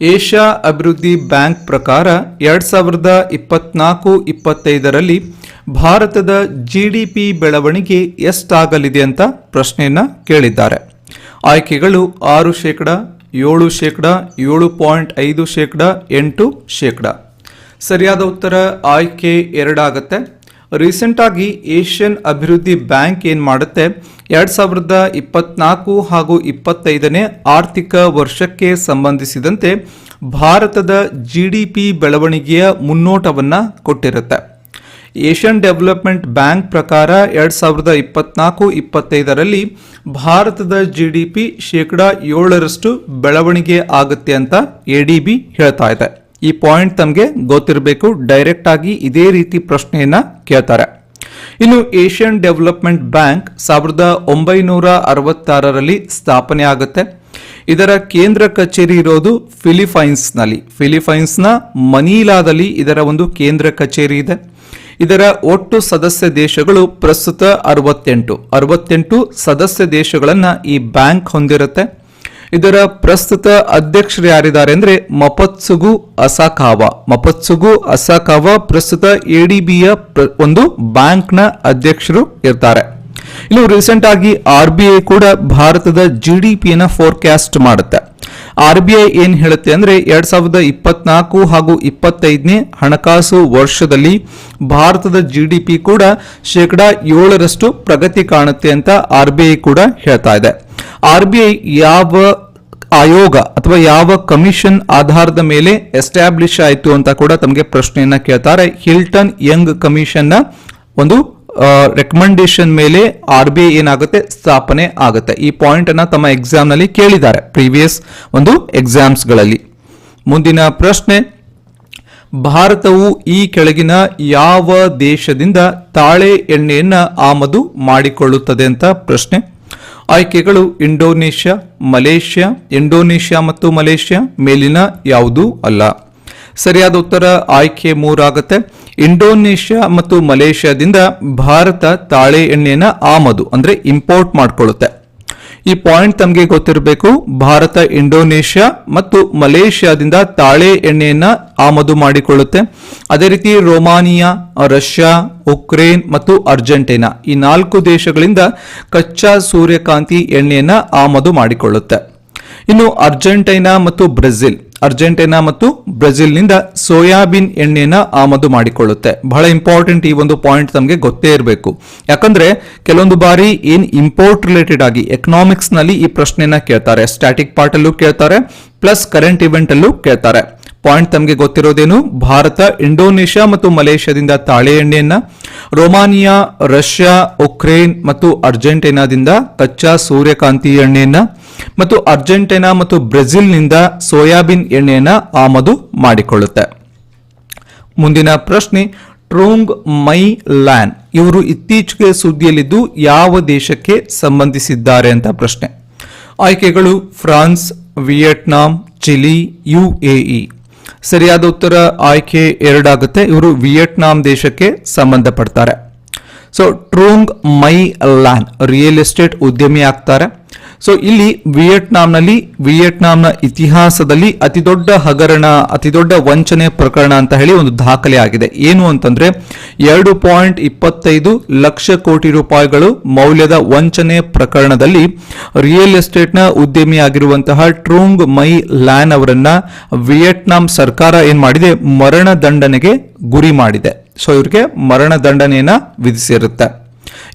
Asia ಅಭಿವೃದ್ಧಿ bank ಪ್ರಕಾರ ಎರಡು ಸಾವಿರದ ಇಪ್ಪತ್ನಾಲ್ಕು, ಇಪ್ಪತ್ತೈದರಲ್ಲಿ ಭಾರತದ ಜಿ ಡಿ ಪಿ ಬೆಳವಣಿಗೆ ಎಷ್ಟಾಗಲಿದೆ ಅಂತ ಪ್ರಶ್ನೆಯನ್ನ ಕೇಳಿದ್ದಾರೆ. ಆಯ್ಕೆಗಳು ಆರು ಶೇಕಡ, ಏಳು ಶೇಕಡ, ಏಳು ಪಾಯಿಂಟ್ ಐದು ಶೇಕಡ, ಎಂಟು ಶೇಕಡ. ಸರಿಯಾದ ಉತ್ತರ ಆಯ್ಕೆ ಎರಡಾಗತ್ತೆ. ರೀಸೆಂಟಾಗಿ ಏಷ್ಯನ್ ಅಭಿವೃದ್ಧಿ ಬ್ಯಾಂಕ್ ಏನು ಮಾಡುತ್ತೆ? ಎರಡು ಸಾವಿರದ ಇಪ್ಪತ್ನಾಲ್ಕು ಹಾಗೂ ಇಪ್ಪತ್ತೈದನೇ ಆರ್ಥಿಕ ವರ್ಷಕ್ಕೆ ಸಂಬಂಧಿಸಿದಂತೆ ಭಾರತದ ಜಿ ಡಿ ಪಿ ಬೆಳವಣಿಗೆಯ ಮುನ್ನೋಟವನ್ನು ಕೊಟ್ಟಿರುತ್ತೆ. ಏಷ್ಯನ್ ಡೆವಲಪ್ಮೆಂಟ್ ಬ್ಯಾಂಕ್ ಪ್ರಕಾರ ಎರಡು ಸಾವಿರದ ಇಪ್ಪತ್ನಾಲ್ಕು ಇಪ್ಪತ್ತೈದರಲ್ಲಿ ಭಾರತದ ಜಿ ಡಿ ಪಿ ಶೇಕಡ ಏಳರಷ್ಟು ಬೆಳವಣಿಗೆ ಆಗುತ್ತೆ ಅಂತ ಎ ಡಿ ಬಿ ಹೇಳ್ತಾ ಇದೆ. ಈ ಪಾಯಿಂಟ್ ತಮಗೆ ಗೊತ್ತಿರಬೇಕು ಡೈರೆಕ್ಟ್ ಆಗಿ ಇದೇ ರೀತಿ ಪ್ರಶ್ನೆಯನ್ನ ಕೇಳ್ತಾರೆ. ಇನ್ನು ಏಷ್ಯನ್ ಡೆವಲಪ್ಮೆಂಟ್ ಬ್ಯಾಂಕ್ ಸಾವಿರದ ಒಂಬೈನೂರ ಅರವತ್ತಾರರಲ್ಲಿ ಸ್ಥಾಪನೆ ಆಗುತ್ತೆ. ಇದರ ಕೇಂದ್ರ ಕಚೇರಿ ಇರೋದು ಫಿಲಿಪೈನ್ಸ್ನಲ್ಲಿ ಫಿಲಿಪೈನ್ಸ್ನ ಮನೀಲಾದಲ್ಲಿ ಇದರ ಒಂದು ಕೇಂದ್ರ ಕಚೇರಿ ಇದೆ. ಇದರ ಒಟ್ಟು ಸದಸ್ಯ ದೇಶಗಳು ಪ್ರಸ್ತುತ ಅರವತ್ತೆಂಟು. ಅರವತ್ತೆಂಟು ಸದಸ್ಯ ದೇಶಗಳನ್ನು ಈ ಬ್ಯಾಂಕ್ ಹೊಂದಿರುತ್ತೆ. ಇದರ ಪ್ರಸ್ತುತ ಅಧ್ಯಕ್ಷರು ಯಾರಿದ್ದಾರೆ ಅಂದ್ರೆ ಮಪತ್ಸುಗು ಅಸಾಕಾವ. ಮಪತ್ಸುಗು ಅಸಾಕಾವ ಪ್ರಸ್ತುತ ಎಡಿಬಿಯ ಒಂದು ಬ್ಯಾಂಕ್ನ ಅಧ್ಯಕ್ಷರು ಇರ್ತಾರೆ. ಇನ್ನು ರೀಸೆಂಟ್ ಆಗಿ ಆರ್ ಬಿ ಐ ಕೂಡ ಭಾರತದ ಜಿ ಡಿ ಪಿಯನ್ನು ಫೋರ್ಕಾಸ್ಟ್ ಮಾಡುತ್ತೆ. ಆರ್ ಬಿ ಐ ಏನ್ ಹೇಳುತ್ತೆ ಅಂದ್ರೆ ಎರಡ್ ಸಾವಿರದ ಇಪ್ಪತ್ನಾಲ್ಕು ಹಾಗೂ ಇಪ್ಪತ್ತೈದನೇ ಹಣಕಾಸು ವರ್ಷದಲ್ಲಿ ಭಾರತದ ಜಿ ಡಿ ಪಿ ಕೂಡ ಶೇಕಡಾ ಏಳರಷ್ಟು ಪ್ರಗತಿ ಕಾಣುತ್ತೆ ಅಂತ ಆರ್ ಬಿ ಐ ಕೂಡ ಹೇಳ್ತಾ ಇದೆ. ಆರ್ ಬಿ ಯಾವ ಆಯೋಗ ಅಥವಾ ಯಾವ ಕಮಿಷನ್ ಆಧಾರದ ಮೇಲೆ ಎಸ್ಟಾಬ್ಲಿಷ್ ಆಯಿತು ಅಂತ ಕೂಡ ತಮಗೆ ಪ್ರಶ್ನೆಯನ್ನ ಕೇಳ್ತಾರೆ. ಹಿಲ್ಟನ್ ಯಂಗ್ ಕಮಿಷನ್ನ ಒಂದು ರೆಕಮೆಂಡೇಶನ್ ಮೇಲೆ ಆರ್ ಬಿ ಐ ಏನಾಗುತ್ತೆ? ಸ್ಥಾಪನೆ ಆಗುತ್ತೆ. ಈ ಪಾಯಿಂಟ್ ಅನ್ನ ತಮ್ಮ ಎಕ್ಸಾಮ್ನಲ್ಲಿ ಕೇಳಿದ್ದಾರೆ ಪ್ರೀವಿಯಸ್ ಒಂದು ಎಕ್ಸಾಮ್ಸ್ಗಳಲ್ಲಿ. ಮುಂದಿನ ಪ್ರಶ್ನೆ, ಭಾರತವು ಈ ಕೆಳಗಿನ ಯಾವ ದೇಶದಿಂದ ತಾಳೆ ಎಣ್ಣೆಯನ್ನ ಆಮದು ಮಾಡಿಕೊಳ್ಳುತ್ತದೆ ಅಂತ ಪ್ರಶ್ನೆ. ಆಯ್ಕೆಗಳು ಇಂಡೋನೇಷ್ಯಾ, ಮಲೇಷ್ಯಾ, ಇಂಡೋನೇಷ್ಯಾ ಮತ್ತು ಮಲೇಷ್ಯಾ ಮೇಲಿನ ಯಾವುದೂ ಅಲ್ಲ. ಸರಿಯಾದ ಉತ್ತರ ಆಯ್ಕೆ ಮೂರಾಗುತ್ತೆ. ಇಂಡೋನೇಷ್ಯಾ ಮತ್ತು ಮಲೇಷ್ಯಾದಿಂದ ಭಾರತ ತಾಳೆ ಎಣ್ಣೆಯನ್ನ ಆಮದು, ಅಂದ್ರೆ ಇಂಪೋರ್ಟ್ ಮಾಡ್ಕೊಳ್ಳುತ್ತೆ. ಈ ಪಾಯಿಂಟ್ ತಮಗೆ ಗೊತ್ತಿರಬೇಕು. ಭಾರತ, ಇಂಡೋನೇಷ್ಯಾ ಮತ್ತು ಮಲೇಷ್ಯಾದಿಂದ ತಾಳೆ ಎಣ್ಣೆಯನ್ನ ಆಮದು ಮಾಡಿಕೊಳ್ಳುತ್ತೆ. ಅದೇ ರೀತಿ ರೊಮಾನಿಯಾ, ರಷ್ಯಾ, ಉಕ್ರೇನ್ ಮತ್ತು ಅರ್ಜೆಂಟೀನಾ ಈ ನಾಲ್ಕು ದೇಶಗಳಿಂದ ಕಚ್ಚಾ ಸೂರ್ಯಕಾಂತಿ ಎಣ್ಣೆಯನ್ನ ಆಮದು ಮಾಡಿಕೊಳ್ಳುತ್ತೆ. ಇನ್ನು ಅರ್ಜೆಂಟೈನಾ ಮತ್ತು ಬ್ರೆಜಿಲ್ ಅರ್ಜೆಂಟೈನಾ ಮತ್ತು ಬ್ರೆಜಿಲ್ನಿಂದ ಸೋಯಾಬೀನ್ ಎಣ್ಣೆನ ಆಮದು ಮಾಡಿಕೊಳ್ಳುತ್ತೆ. ಬಹಳ ಇಂಪಾರ್ಟೆಂಟ್ ಈ ಒಂದು ಪಾಯಿಂಟ್ ನಮಗೆ ಗೊತ್ತೇ ಇರಬೇಕು. ಯಾಕಂದ್ರೆ ಕೆಲವೊಂದು ಬಾರಿ ಏನ್ ಇಂಪೋರ್ಟ್ ರಿಲೇಟೆಡ್ ಆಗಿ ಎಕನಾಮಿಕ್ಸ್ನಲ್ಲಿ ಈ ಪ್ರಶ್ನೆನ ಕೇಳ್ತಾರೆ. ಸ್ಟ್ಯಾಟಿಕ್ ಪಾರ್ಟ್ ಅಲ್ಲೂ ಕೇಳ್ತಾರೆ ಪ್ಲಸ್ ಕರೆಂಟ್ ಇವೆಂಟ್ ಅಲ್ಲೂ ಕೇಳ್ತಾರೆ. ಪಾಯಿಂಟ್ ತಮಗೆ ಗೊತ್ತಿರೋದೇನು? ಭಾರತ, ಇಂಡೋನೇಷ್ಯಾ ಮತ್ತು ಮಲೇಷ್ಯಾದಿಂದ ತಾಳೆ ಎಣ್ಣೆಯನ್ನ, ರೊಮಾನಿಯಾ, ರಷ್ಯಾ, ಉಕ್ರೇನ್ ಮತ್ತು ಅರ್ಜೆಂಟೈನಾದಿಂದ ಕಚ್ಚಾ ಸೂರ್ಯಕಾಂತಿ ಎಣ್ಣೆಯನ್ನ ಮತ್ತು ಅರ್ಜೆಂಟೈನಾ ಮತ್ತು ಬ್ರೆಜಿಲ್ನಿಂದ ಸೋಯಾಬೀನ್ ಎಣ್ಣೆಯನ್ನ ಆಮದು ಮಾಡಿಕೊಳ್ಳುತ್ತೆ. ಮುಂದಿನ ಪ್ರಶ್ನೆ, ಟ್ರೋಂಗ್ ಮೈ ಲ್ಯಾನ್ ಇವರು ಇತ್ತೀಚೆಗೆ ಸುದ್ದಿಯಲ್ಲಿದ್ದು ಯಾವ ದೇಶಕ್ಕೆ ಸಂಬಂಧಿಸಿದ್ದಾರೆ ಅಂತ ಪ್ರಶ್ನೆ. ಆಯ್ಕೆಗಳು, ಫ್ರಾನ್ಸ್, ವಿಯೆಟ್ನಾಂ, ಚಿಲಿ ಯುಎಇ ಸರಿಯಾದ ಉತ್ತರ ಆಯ್ಕೆ ಎರಡಾಗುತ್ತೆ. ಇವರು ವಿಯೆಟ್ನಾಂ ದೇಶಕ್ಕೆ ಸಂಬಂಧಪಡ್ತಾರೆ. So Truong My Lan real estate ಉದ್ಯಮಿ ಆಗ್ತಾರೆ. ಸೊ ಇಲ್ಲಿ ವಿಯೆಟ್ನಾಂನಲ್ಲಿ, ವಿಯೆಟ್ನಾಂನ ಇತಿಹಾಸದಲ್ಲಿ ಅತಿ ದೊಡ್ಡ ಹಗರಣ, ಅತಿ ದೊಡ್ಡ ವಂಚನೆ ಪ್ರಕರಣ ಅಂತ ಹೇಳಿ ಒಂದು ದಾಖಲೆ ಆಗಿದೆ. ಏನು ಅಂತಂದ್ರೆ, ಎರಡು ಪಾಯಿಂಟ್ ಇಪ್ಪತ್ತೈದು ಲಕ್ಷ ಕೋಟಿ ರೂಪಾಯಿಗಳು ಮೌಲ್ಯದ ವಂಚನೆ ಪ್ರಕರಣದಲ್ಲಿ ರಿಯಲ್ ಎಸ್ಟೇಟ್ನ ಉದ್ಯಮಿಯಾಗಿರುವಂತಹ ಟ್ರೂಂಗ್ ಮೈ ಲ್ಯಾನ್ ಅವರನ್ನ ವಿಯೆಟ್ನಾಂ ಸರ್ಕಾರ ಏನ್ ಮಾಡಿದೆ, ಮರಣ ದಂಡನೆಗೆ ಗುರಿ ಮಾಡಿದೆ. ಸೊ ಇವರಿಗೆ ಮರಣ ದಂಡನೆಯನ್ನ ವಿಧಿಸಿರುತ್ತೆ.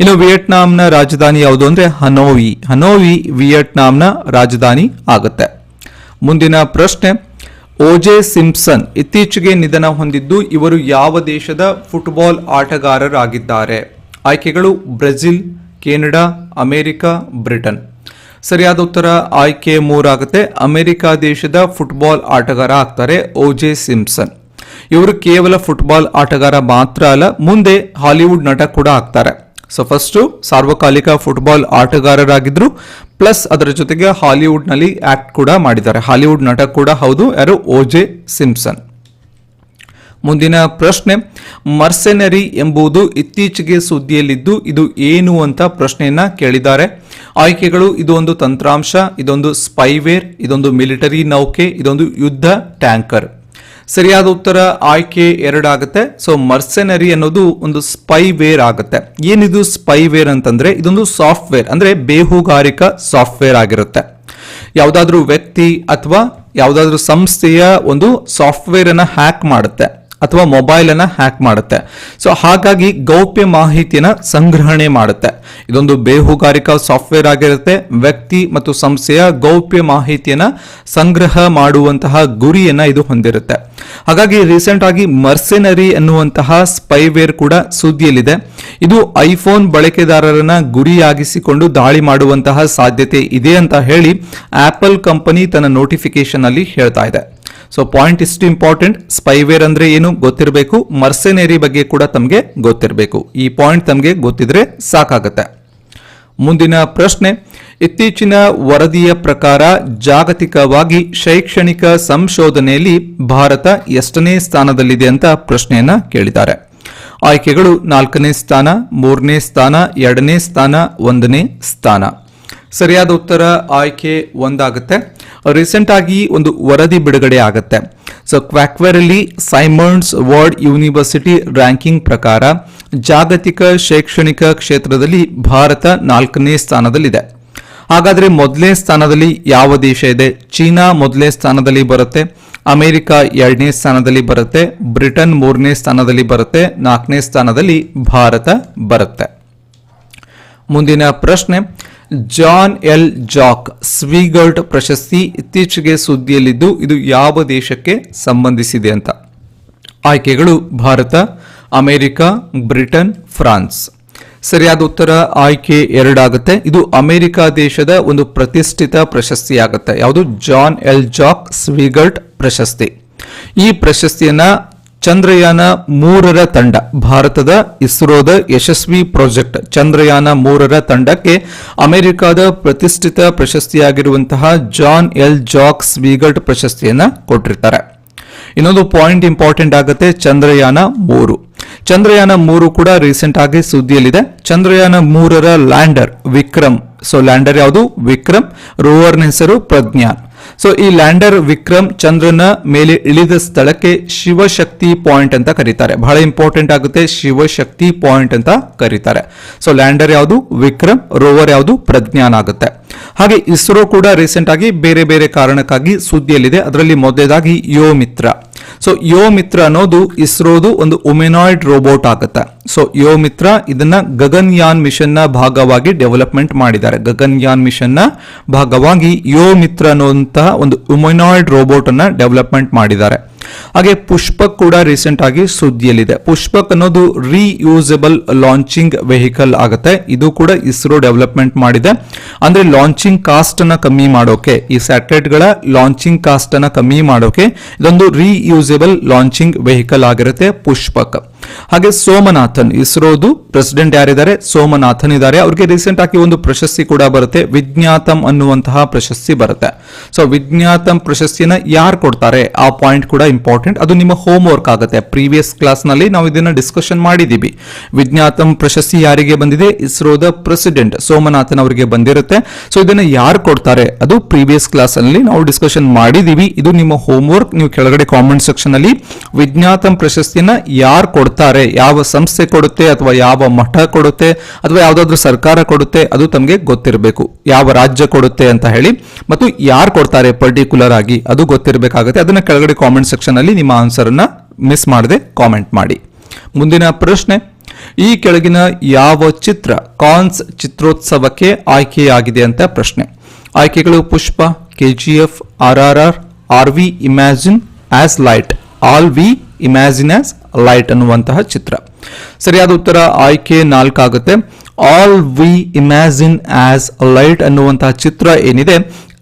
ಇನ್ನು ವಿಯೆಟ್ನಾಂನ ರಾಜಧಾನಿ ಯಾವುದು ಅಂದ್ರೆ ಹನೋವಿ ಹನೋವಿ ವಿಯೆಟ್ನಾಂನ ರಾಜಧಾನಿ ಆಗುತ್ತೆ. ಮುಂದಿನ ಪ್ರಶ್ನೆ, ಓಜೆ ಸಿಂಪ್ಸನ್ ಇತ್ತೀಚೆಗೆ ನಿಧನ ಹೊಂದಿದ್ದು ಇವರು ಯಾವ ದೇಶದ ಫುಟ್ಬಾಲ್ ಆಟಗಾರರಾಗಿದ್ದಾರೆ? ಆಯ್ಕೆಗಳು ಬ್ರೆಜಿಲ್, ಕೆನಡಾ, ಅಮೆರಿಕ, ಬ್ರಿಟನ್. ಸರಿಯಾದ ಉತ್ತರ ಆಯ್ಕೆ ಮೂರಾಗುತ್ತೆ. ಅಮೆರಿಕ ದೇಶದ ಫುಟ್ಬಾಲ್ ಆಟಗಾರ ಆಗ್ತಾರೆ ಓಜೆ ಸಿಂಪ್ಸನ್. ಇವರು ಕೇವಲ ಫುಟ್ಬಾಲ್ ಆಟಗಾರ ಮಾತ್ರ ಅಲ್ಲ, ಮುಂದೆ ಹಾಲಿವುಡ್ ನಟ ಕೂಡ ಆಗ್ತಾರೆ. ಸೊ ಫಸ್ಟ್ ಸಾರ್ವಕಾಲಿಕ ಫುಟ್ಬಾಲ್ ಆಟಗಾರರಾಗಿದ್ರು. ಪ್ಲಸ್ ಅದರ ಜೊತೆಗೆ ಹಾಲಿವುಡ್ನಲ್ಲಿ ಆಕ್ಟ್ ಕೂಡ ಮಾಡಿದ್ದಾರೆ. ಹಾಲಿವುಡ್ ನಟ ಕೂಡ ಹೌದು. ಯಾರು? ಓಜೆ ಸಿಂಪ್ಸನ್ ಮುಂದಿನ ಪ್ರಶ್ನೆ ಮರ್ಸೆನರಿ ಎಂಬುದು ಇತ್ತೀಚೆಗೆ ಸುದ್ದಿಯಲ್ಲಿದ್ದು, ಇದು ಏನು ಅಂತ ಪ್ರಶ್ನೆಯನ್ನ ಕೇಳಿದ್ದಾರೆ. ಆಯ್ಕೆಗಳು ಇದು ಒಂದು ತಂತ್ರಾಂಶ, ಇದೊಂದು ಸ್ಪೈವೇರ್ ಇದೊಂದು ಮಿಲಿಟರಿ ನೌಕೆ, ಇದೊಂದು ಯುದ್ಧ ಟ್ಯಾಂಕರ್ ಸರಿಯಾದ ಉತ್ತರ ಆಯ್ಕೆ ಎರಡಾಗುತ್ತೆ. ಸೊ ಮರ್ಸೆನರಿ ಅನ್ನೋದು ಒಂದು ಸ್ಪೈವೇರ್ ಆಗುತ್ತೆ. ಏನಿದು ಸ್ಪೈವೇರ್ ಅಂತಂದ್ರೆ, ಇದೊಂದು ಸಾಫ್ಟ್ವೇರ್ ಅಂದ್ರೆ ಬೇಹುಗಾರಿಕಾ ಸಾಫ್ಟ್ವೇರ್ ಆಗಿರುತ್ತೆ. ಯಾವುದಾದ್ರೂ ವ್ಯಕ್ತಿ ಅಥವಾ ಯಾವುದಾದ್ರೂ ಸಂಸ್ಥೆಯ ಒಂದು ಸಾಫ್ಟ್ವೇರ್ ಅನ್ನ ಹ್ಯಾಕ್ ಮಾಡುತ್ತೆ, ಅಥವಾ ಮೊಬೈಲ್ ಅನ್ನ ಹ್ಯಾಕ್ ಮಾಡುತ್ತೆ. ಸೊ ಹಾಗಾಗಿ ಗೌಪ್ಯ ಮಾಹಿತಿಯನ್ನ ಸಂಗ್ರಹಣೆ ಮಾಡುತ್ತೆ. ಇದೊಂದು ಬೇಹುಗಾರಿಕಾ ಸಾಫ್ಟ್ವೇರ್ ಆಗಿರುತ್ತೆ. ವ್ಯಕ್ತಿ ಮತ್ತು ಸಂಸ್ಥೆಯ ಗೌಪ್ಯ ಮಾಹಿತಿಯನ್ನ ಸಂಗ್ರಹ ಮಾಡುವಂತಹ ಗುರಿಯನ್ನ ಇದು ಹೊಂದಿರುತ್ತೆ. ಹಾಗಾಗಿ ರೀಸೆಂಟ್ ಆಗಿ ಮರ್ಸೆನರಿ ಎನ್ನುವಂತಹ ಸ್ಪೈವೇರ್ ಕೂಡ ಸುದ್ದಿಯಲ್ಲಿದೆ. ಇದು ಐಫೋನ್ ಬಳಕೆದಾರರನ್ನ ಗುರಿಯಾಗಿಸಿಕೊಂಡು ದಾಳಿ ಮಾಡುವಂತಹ ಸಾಧ್ಯತೆ ಇದೆ ಅಂತ ಹೇಳಿ ಆಪಲ್ ಕಂಪನಿ ತನ್ನ ನೋಟಿಫಿಕೇಶನ್ ಅಲ್ಲಿ ಹೇಳ್ತಾ ಇದೆ. ಸೊ ಪಾಯಿಂಟ್ ಇಷ್ಟು ಇಂಪಾರ್ಟೆಂಟ್ ಸ್ಪೈವೇರ್ ಅಂದ್ರೆ ಏನು ಗೊತ್ತಿರಬೇಕು? ಮರ್ಸೆನೇರಿ ಬಗ್ಗೆ ಕೂಡ ತಮಗೆ ಗೊತ್ತಿರಬೇಕು. ಈ ಪಾಯಿಂಟ್ ತಮಗೆ ಗೊತ್ತಿದ್ರೆ ಸಾಕಾಗತ್ತೆ. ಮುಂದಿನ ಪ್ರಶ್ನೆ. ಇತ್ತೀಚಿನ ವರದಿಯ ಪ್ರಕಾರ ಜಾಗತಿಕವಾಗಿ ಶೈಕ್ಷಣಿಕ ಸಂಶೋಧನೆಯಲ್ಲಿ ಭಾರತ ಎಷ್ಟನೇ ಸ್ಥಾನದಲ್ಲಿದೆ ಅಂತ ಪ್ರಶ್ನೆಯನ್ನ ಕೇಳಿದ್ದಾರೆ. ಆಯ್ಕೆಗಳು ನಾಲ್ಕನೇ ಸ್ಥಾನ, ಮೂರನೇ ಸ್ಥಾನ, ಎರಡನೇ ಸ್ಥಾನ, ಒಂದನೇ ಸ್ಥಾನ. ಸರಿಯಾದ ಉತ್ತರ ಆಯ್ಕೆ ಒಂದಾಗುತ್ತೆ. ರೀಸೆಂಟ್ ಆಗಿ ಒಂದು ವರದಿ ಬಿಡುಗಡೆ ಆಗುತ್ತೆ. ಸೊ ಕ್ವಾಕ್ವೇರ್ ಅಲ್ಲಿ ಸೈಮಂಡ್ಸ್ ವರ್ಲ್ಡ್ ಯೂನಿವರ್ಸಿಟಿ ರ್ಯಾಂಕಿಂಗ್ ಪ್ರಕಾರ ಜಾಗತಿಕ ಶೈಕ್ಷಣಿಕ ಕ್ಷೇತ್ರದಲ್ಲಿ ಭಾರತ ನಾಲ್ಕನೇ ಸ್ಥಾನದಲ್ಲಿದೆ. ಹಾಗಾದ್ರೆ ಮೊದಲನೇ ಸ್ಥಾನದಲ್ಲಿ ಯಾವ ದೇಶ ಇದೆ? ಚೀನಾ ಮೊದಲನೇ ಸ್ಥಾನದಲ್ಲಿ ಬರುತ್ತೆ. ಅಮೆರಿಕ ಎರಡನೇ ಸ್ಥಾನದಲ್ಲಿ ಬರುತ್ತೆ. ಬ್ರಿಟನ್ ಮೂರನೇ ಸ್ಥಾನದಲ್ಲಿ ಬರುತ್ತೆ. ನಾಲ್ಕನೇ ಸ್ಥಾನದಲ್ಲಿ ಭಾರತ ಬರುತ್ತೆ. ಮುಂದಿನ ಪ್ರಶ್ನೆ ಜಾನ್ ಎಲ್. ಜಾಕ್ ಸ್ವೀಗರ್ಟ್ ಪ್ರಶಸ್ತಿ ಇತ್ತೀಚೆಗೆ ಸುದ್ದಿಯಲ್ಲಿದ್ದು ಇದು ಯಾವ ದೇಶಕ್ಕೆ ಸಂಬಂಧಿಸಿದೆ ಅಂತ. ಆಯ್ಕೆಗಳು ಭಾರತ, ಅಮೆರಿಕ, ಬ್ರಿಟನ್, ಫ್ರಾನ್ಸ್. ಸರಿಯಾದ ಉತ್ತರ ಆಯ್ಕೆ ಎರಡಾಗುತ್ತೆ. ಇದು ಅಮೆರಿಕ ದೇಶದ ಒಂದು ಪ್ರತಿಷ್ಠಿತ ಪ್ರಶಸ್ತಿ ಆಗುತ್ತೆ ಯಾವುದು? John L. ಜಾಕ್ ಸ್ವೀಗರ್ಟ್ ಪ್ರಶಸ್ತಿ. ಈ ಪ್ರಶಸ್ತಿಯನ್ನ ಚಂದ್ರಯಾನ ಮೂರರ ತಂಡ. ಭಾರತದ ಇಸ್ರೋದ ಯಶಸ್ವಿ ಪ್ರಾಜೆಕ್ಟ್ ಚಂದ್ರಯಾನ ಮೂರರ ತಂಡಕ್ಕೆ ಅಮೆರಿಕದ ಪ್ರತಿಷ್ಠಿತ ಪ್ರಶಸ್ತಿಯಾಗಿರುವಂತಹ ಜಾನ್ ಎಲ್. ಜಾಕ್ ಸ್ವೀಗರ್ಟ್ ಪ್ರಶಸ್ತಿಯನ್ನು ಕೊಟ್ಟಿರ್ತಾರೆ. ಇನ್ನೊಂದು ಪಾಯಿಂಟ್ ಇಂಪಾರ್ಟೆಂಟ್ ಆಗುತ್ತೆ, ಚಂದ್ರಯಾನ ಮೂರು. ಚಂದ್ರಯಾನ ಮೂರು ಕೂಡ ರೀಸೆಂಟ್ ಆಗಿ ಸುದ್ದಿಯಲ್ಲಿದೆ. ಚಂದ್ರಯಾನ ಮೂರರ ಲ್ಯಾಂಡರ್ ವಿಕ್ರಮ್. ಸೊ ಲ್ಯಾಂಡರ್ ಯಾವುದು? ವಿಕ್ರಮ್. ರೋವರ್ನ ಹೆಸರು ಪ್ರಜ್ಞಾನ್. ಸೊ ಈ ಲ್ಯಾಂಡರ್ ವಿಕ್ರಮ್ ಚಂದ್ರನ ಮೇಲೆ ಇಳಿದ ಸ್ಥಳಕ್ಕೆ ಶಿವಶಕ್ತಿ ಪಾಯಿಂಟ್ ಅಂತ ಕರೀತಾರೆ. ಬಹಳ ಇಂಪಾರ್ಟೆಂಟ್ ಆಗುತ್ತೆ ಶಿವಶಕ್ತಿ ಪಾಯಿಂಟ್ ಅಂತ ಕರೀತಾರೆ. ಸೊ ಲ್ಯಾಂಡರ್ ಯಾವುದು? ವಿಕ್ರಮ್ ರೋವರ್ ಯಾವುದು? ಪ್ರಜ್ಞಾನ ಆಗುತ್ತೆ. ಹಾಗೆ ಇಸ್ರೋ ಕೂಡ ರೀಸೆಂಟ್ ಆಗಿ ಬೇರೆ ಬೇರೆ ಕಾರಣಕ್ಕಾಗಿ ಸುದ್ದಿಯಲ್ಲಿದೆ. ಅದರಲ್ಲಿ ಮೊದಲೇದಾಗಿ ಯೋ ಮಿತ್ರ. ಸೊ ಯೋ ಮಿತ್ರ ಅನ್ನೋದು ಇಸ್ರೋದು ಒಂದು ಉಮೆನಾಯ್ಡ್ ರೋಬೋಟ್ ಆಗುತ್ತೆ. ಸೊ ಯೋ ಮಿತ್ರ ಇದನ್ನ ಗಗನ್ಯಾನ್ ಮಿಷನ್ನ ಭಾಗವಾಗಿ ಡೆವಲಪ್ಮೆಂಟ್ ಮಾಡಿದ್ದಾರೆ. ಗಗನ್ಯಾನ್ ಮಿಷನ್ನ ಭಾಗವಾಗಿ ಯೋ ಮಿತ್ರ ಅನ್ನುವಂತಹ ಒಂದು ಉಮೆನಾಯ್ಡ್ ರೋಬೋಟ್ ಅನ್ನ ಡೆವಲಪ್ಮೆಂಟ್ ಮಾಡಿದ್ದಾರೆ. ಹಾಗೆ ಪುಷ್ಪಕ್ ಕೂಡ ರೀಸೆಂಟ್ ಆಗಿ ಸುದ್ದಿಯಲ್ಲಿದೆ. ಪುಷ್ಪಕ್ ಅನ್ನೋದು ರೀಯೂಸಬಲ್ ಲಾಂಚಿಂಗ್ ವೆಹಿಕಲ್ ಆಗುತ್ತೆ. ಇದು ಕೂಡ ಇಸ್ರೋ ಡೆವಲಪ್ಮೆಂಟ್ ಮಾಡಿದೆ. ಅಂದ್ರೆ ಲಾಂಚಿಂಗ್ ಕಾಸ್ಟ್ ಅನ್ನ ಕಮ್ಮಿ ಮಾಡೋಕೆ, ಈ ಸ್ಯಾಟಲೈಟ್ಗಳ ಲಾಂಚಿಂಗ್ ಕಾಸ್ಟ್ ಅನ್ನ ಕಮ್ಮಿ ಮಾಡೋಕೆ ಇದೊಂದು ರೀಯೂಸಬಲ್ ಲಾಂಚಿಂಗ್ ವೆಹಿಕಲ್ ಆಗಿರುತ್ತೆ ಪುಷ್ಪಕ್. ಹಾಗೆ ಸೋಮನಾಥನ್, ಇಸ್ರೋದು ಪ್ರೆಸಿಡೆಂಟ್ ಯಾರಿದ್ದಾರೆ? ಸೋಮನಾಥನ್ ಇದ್ದಾರೆ. ಅವ್ರಿಗೆ ರೀಸೆಂಟ್ ಆಗಿ ಒಂದು ಪ್ರಶಸ್ತಿ ಕೂಡ ಬರುತ್ತೆ. ವಿಜ್ಞಾತಂ ಅನ್ನುವಂತಹ ಪ್ರಶಸ್ತಿ ಬರುತ್ತೆ. ಸೊ ವಿಜ್ಞಾತಂ ಪ್ರಶಸ್ತಿಯನ್ನ ಯಾರು ಕೊಡ್ತಾರೆ? ಆ ಪಾಯಿಂಟ್ ಕೂಡ ಇಂಪಾರ್ಟೆಂಟ್ ಅದು ನಿಮ್ಮ ಹೋಮ್ ವರ್ಕ್ ಆಗುತ್ತೆ. ಪ್ರೀವಿಯಸ್ ಕ್ಲಾಸ್ನಲ್ಲಿ ನಾವು ಇದನ್ನ ಡಿಸ್ಕಷನ್ ಮಾಡಿದೀವಿ ವಿಜ್ಞಾತಂ ಪ್ರಶಸ್ತಿ ಯಾರಿಗೆ ಬಂದಿದೆ? ಇಸ್ರೋದ ಪ್ರೆಸಿಡೆಂಟ್ ಸೋಮನಾಥನ್ ಅವರಿಗೆ ಬಂದಿರುತ್ತೆ. ಸೊ ಇದನ್ನ ಯಾರು ಕೊಡ್ತಾರೆ? ಅದು ಪ್ರೀವಿಯಸ್ ಕ್ಲಾಸ್ ಅಲ್ಲಿ ನಾವು ಡಿಸ್ಕಷನ್ ಮಾಡಿದೀವಿ ಇದು ನಿಮ್ಮ ಹೋಮ್ ವರ್ಕ್ ನೀವು ಕೆಳಗಡೆ ಕಾಮೆಂಟ್ ಸೆಕ್ಷನ್ ಅಲ್ಲಿ ವಿಜ್ಞಾತಂ ಪ್ರಶಸ್ತಿಯನ್ನ ಯಾರು ಕೊಡ್ತಾರೆ? ಯಾವ ಸಂಸ್ಥೆ ಕೊಡುತ್ತೆ? ಅಥವಾ ಯಾವ ಮಠ ಕೊಡುತ್ತೆ? ಅಥವಾ ಯಾವ್ದಾದ್ರು ಸರ್ಕಾರ ಕೊಡುತ್ತೆ? ಅದು ತಮಗೆ ಗೊತ್ತಿರಬೇಕು. ಯಾವ ರಾಜ್ಯ ಕೊಡುತ್ತೆ ಅಂತ ಹೇಳಿ. ಮತ್ತು ಯಾರು ಕೊಡ್ತಾರೆ? ಪರ್ಟಿಕ್ಯುಲರ್ ಆಗಿ ಅದು ಗೊತ್ತಿರಬೇಕಾಗುತ್ತೆ. ಅದನ್ನ ಕೆಳಗಡೆ ಕಾಮೆಂಟ್ ಸೆಕ್ಷನ್ ಅಲ್ಲಿ ನಿಮ್ಮ ಆನ್ಸರ್ ಅನ್ನ ಮಿಸ್ ಮಾಡದೆ ಕಾಮೆಂಟ್ ಮಾಡಿ. ಮುಂದಿನ ಪ್ರಶ್ನೆ, ಈ ಕೆಳಗಿನ ಯಾವ ಚಿತ್ರ ಕಾನ್ಸ್ ಚಿತ್ರೋತ್ಸವಕ್ಕೆ ಆಯ್ಕೆಯಾಗಿದೆ ಅಂತ ಪ್ರಶ್ನೆ. ಆಯ್ಕೆಗಳು Pushpa, KGF R R R all we imagine as light all we imagine as light ಅನ್ನುವಂತಹ ಚಿತ್ರ. ಸರಿಯಾದ ಉತ್ತರ ಆಯ್ಕೆ ನಾಲ್ಕಾಗುತ್ತೆ. All we imagine as light ಅನ್ನುವಂತಹ ಚಿತ್ರ ಏನಿದೆ?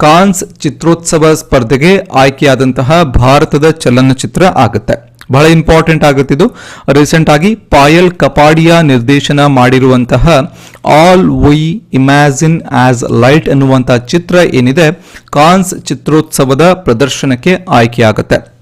ಕಾನ್ಸ್ ಚಿತ್ರೋತ್ಸವ ಸ್ಪರ್ಧೆಗೆ ಆಯ್ಕೆಯಾದಂತಹ ಭಾರತದ ಚಲನಚಿತ್ರ ಆಗುತ್ತೆ. ಬಹಳ ಇಂಪಾರ್ಟೆಂಟ್ ಆಗುತ್ತಿದ್ದು. ರೀಸೆಂಟ್ ಆಗಿ ಪಾಯಲ್ ಕಪಾಡಿಯಾ ನಿರ್ದೇಶನ ಮಾಡಿರುವಂತಹ all we imagine as light ಎನ್ನುವಂತಹ ಚಿತ್ರ ಏನಿದೆ ಕಾನ್ಸ್ ಚಿತ್ರೋತ್ಸವದ ಪ್ರದರ್ಶನಕ್ಕೆ ಆಯ್ಕೆಯಾಗುತ್ತೆ.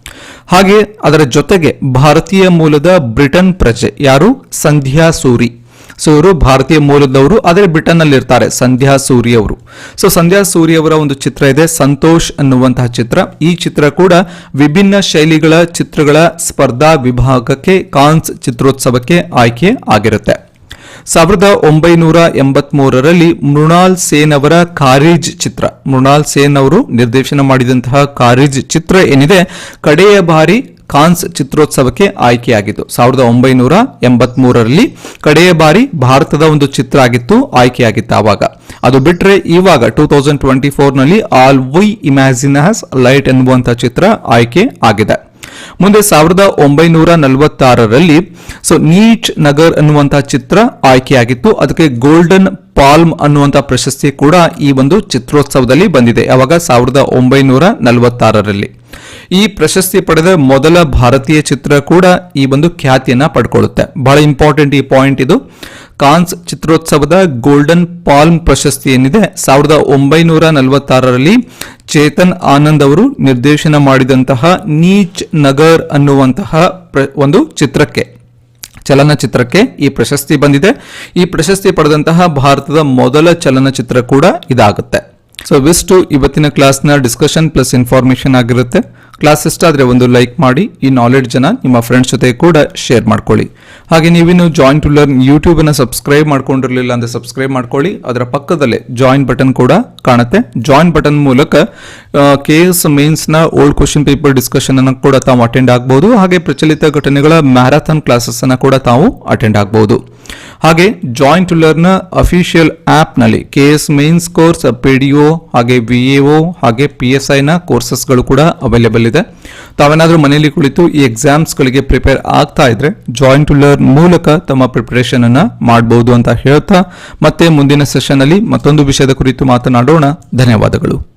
ಹಾಗೆ ಅದರ ಜೊತೆಗೆ ಭಾರತೀಯ ಮೂಲದ ಬ್ರಿಟನ್ ಪ್ರಜೆ ಯಾರು? ಸಂಧ್ಯಾ ಸೂರಿ. ಸೊ ಇವರು ಭಾರತೀಯ ಮೂಲದವರು, ಆದರೆ ಬ್ರಿಟನ್ ಅಲ್ಲಿ ಇರ್ತಾರೆ ಸಂಧ್ಯಾ ಸೂರಿ ಅವರು ಸೊ ಸಂಧ್ಯಾ ಸೂರಿ ಅವರ ಒಂದು ಚಿತ್ರ ಇದೆ, ಸಂತೋಷ್ ಅನ್ನುವಂತಹ ಚಿತ್ರ. ಈ ಚಿತ್ರ ಕೂಡ ವಿಭಿನ್ನ ಶೈಲಿಗಳ ಚಿತ್ರಗಳ ಸ್ಪರ್ಧಾ ವಿಭಾಗಕ್ಕೆ, ಕಾನ್ಸ್ ಚಿತ್ರೋತ್ಸವಕ್ಕೆ ಆಯ್ಕೆ ಆಗಿರುತ್ತೆ. ಸಾವಿರದ ಒಂಬೈನೂರ ಎಂಬತ್ಮೂರರಲ್ಲಿ ಮೃಣಾಲ್ ಸೇನ್ ಅವರ ಕಾರೇಜ್ ಚಿತ್ರ. ಮೃಣಾಲ್ ಸೇನ್ ಅವರು ನಿರ್ದೇಶನ ಮಾಡಿದಂತಹ ಕಾರೇಜ್ ಚಿತ್ರ ಏನಿದೆ, ಕಡೆಯ ಬಾರಿ ಕಾನ್ಸ್ ಚಿತ್ರೋತ್ಸವಕ್ಕೆ ಆಯ್ಕೆಯಾಗಿತ್ತು. ಸಾವಿರದ ಒಂಬೈನೂರ ಎಂಬತ್ಮೂರರಲ್ಲಿ ಕಡೆಯ ಬಾರಿ ಭಾರತದ ಒಂದು ಚಿತ್ರ ಆಗಿತ್ತು, ಆಯ್ಕೆಯಾಗಿತ್ತು ಆವಾಗ. ಅದು ಬಿಟ್ಟರೆ ಇವಾಗ two thousand twenty ಫೋರ್ನಲ್ಲಿ all we imagine as light ಎನ್ನುವಂತಹ ಚಿತ್ರ ಆಯ್ಕೆ ಆಗಿದೆ. ಮುಂದೆ ಸಾವಿರದ ಒಂಬೈನೂರ ನಲವತ್ತಾರರಲ್ಲಿ ಸೊ ನೀಚ್ ನಗರ್ ಅನ್ನುವಂತಹ ಚಿತ್ರ ಆಯ್ಕೆಯಾಗಿತ್ತು. ಅದಕ್ಕೆ ಗೋಲ್ಡನ್ ಪಾಲ್ಮ್ ಅನ್ನುವಂಥ ಪ್ರಶಸ್ತಿ ಕೂಡ ಈ ಒಂದು ಚಿತ್ರೋತ್ಸವದಲ್ಲಿ ಬಂದಿದೆ. ಯಾವಾಗ? ಸಾವಿರದ ಒಂಬೈನೂರ ನಲವತ್ತಾರರಲ್ಲಿ. ಈ ಪ್ರಶಸ್ತಿ ಪಡೆದ ಮೊದಲ ಭಾರತೀಯ ಚಿತ್ರ ಕೂಡ ಈ ಒಂದು ಖ್ಯಾತಿಯನ್ನ ಪಡ್ಕೊಳ್ಳುತ್ತೆ. ಬಹಳ ಇಂಪಾರ್ಟೆಂಟ್ ಈ ಪಾಯಿಂಟ್ ಇದು. ಕಾನ್ಸ್ ಚಿತ್ರೋತ್ಸವದ ಗೋಲ್ಡನ್ ಪಾಲ್ಮ್ ಪ್ರಶಸ್ತಿ ಏನಿದೆ, ಸಾವಿರದ ಒಂಬೈನೂರ ನಲವತ್ತಾರರಲ್ಲಿ ಚೇತನ್ ಆನಂದ್ ಅವರು ನಿರ್ದೇಶನ ಮಾಡಿದಂತಹ ನೀಚ್ ನಗರ್ ಅನ್ನುವಂತಹ ಒಂದು ಚಿತ್ರಕ್ಕೆ, ಚಲನಚಿತ್ರಕ್ಕೆ ಈ ಪ್ರಶಸ್ತಿ ಬಂದಿದೆ. ಈ ಪ್ರಶಸ್ತಿ ಪಡೆದಂತಹ ಭಾರತದ ಮೊದಲ ಚಲನಚಿತ್ರ ಕೂಡ ಇದಾಗುತ್ತೆ. ಸೊ ಇವಿಷ್ಟು ಇವತ್ತಿನ ಕ್ಲಾಸ್ನ ಡಿಸ್ಕಷನ್ ಪ್ಲಸ್ ಇನ್ಫಾರ್ಮೇಶನ್ ಆಗಿರುತ್ತೆ. ಕ್ಲಾಸ್ ಇಷ್ಟ ಆದರೆ ಒಂದು ಲೈಕ್ ಮಾಡಿ, ಈ ನಾಲೆಡ್ಜ್ ಅನ್ನ ನಿಮ್ಮ ಫ್ರೆಂಡ್ಸ್ ಜೊತೆ ಕೂಡ ಶೇರ್ ಮಾಡ್ಕೊಳ್ಳಿ. ಹಾಗೆ ನೀವಿನ್ನು ಜಾಯಿನ್ ಟು ಲರ್ನ್ ಯೂಟ್ಯೂಬ್ ಅನ್ನ ಸಬ್ಸ್ಕ್ರೈಬ್ ಮಾಡ್ಕೊಂಡಿರಲಿಲ್ಲ ಅಂದ್ರೆ ಸಬ್ಸ್ಕ್ರೈಬ್ ಮಾಡ್ಕೊಳ್ಳಿ. ಅದರ ಪಕ್ಕದಲ್ಲೇ ಜಾಯಿನ್ ಬಟನ್ ಕೂಡ ಕಾಣುತ್ತೆ. ಜಾಯಿನ್ ಬಟನ್ ಮೂಲಕ ಕೆ ಎಸ್ ಮೇನ್ಸ್ನ ಓಲ್ಡ್ ಕ್ವಶನ್ ಪೇಪರ್ ಡಿಸ್ಕಷನನ್ನು ಕೂಡ ತಾವು ಅಟೆಂಡ್ ಆಗಬಹುದು ಹಾಗೆ ಪ್ರಚಲಿತ ಘಟನೆಗಳ ಮ್ಯಾರಥಾನ್ ಕ್ಲಾಸಸ್ ಅನ್ನ ಕೂಡ ತಾವು ಅಟೆಂಡ್ ಆಗಬಹುದು ಹಾಗೆ ಜಾಯಿಂಟ್ ಲರ್ನ್ ಅಫಿಷಿಯಲ್ ಆಪ್ನಲ್ಲಿ K S mains course P D O ಹಾಗೆ ವಿ ಒ ಹಾಗೆ ಪಿ ಎಸ್ ಐ ನ ಕೋರ್ಸಸ್ಗಳು ಕೂಡ ಅವೈಲೇಬಲ್ ಇದೆ. ತಾವೇನಾದರೂ ಮನೆಯಲ್ಲಿ ಕುಳಿತು ಈ ಎಕ್ಸಾಮ್ಸ್ ಗಳಿಗೆ ಪ್ರಿಪೇರ್ ಆಗ್ತಾ ಇದ್ರೆ ಜಾಯಿಂಟ್ ಲರ್ನ್ ಮೂಲಕ ತಮ್ಮ ಪ್ರಿಪರೇಷನ್ ಅನ್ನ ಮಾಡಬಹುದು ಅಂತ ಹೇಳ್ತಾ ಮತ್ತೆ ಮುಂದಿನ ಸೆಷನ್ ಅಲ್ಲಿ ಮತ್ತೊಂದು ವಿಷಯದ ಕುರಿತು ಮಾತನಾಡೋಣ. ಧನ್ಯವಾದಗಳು.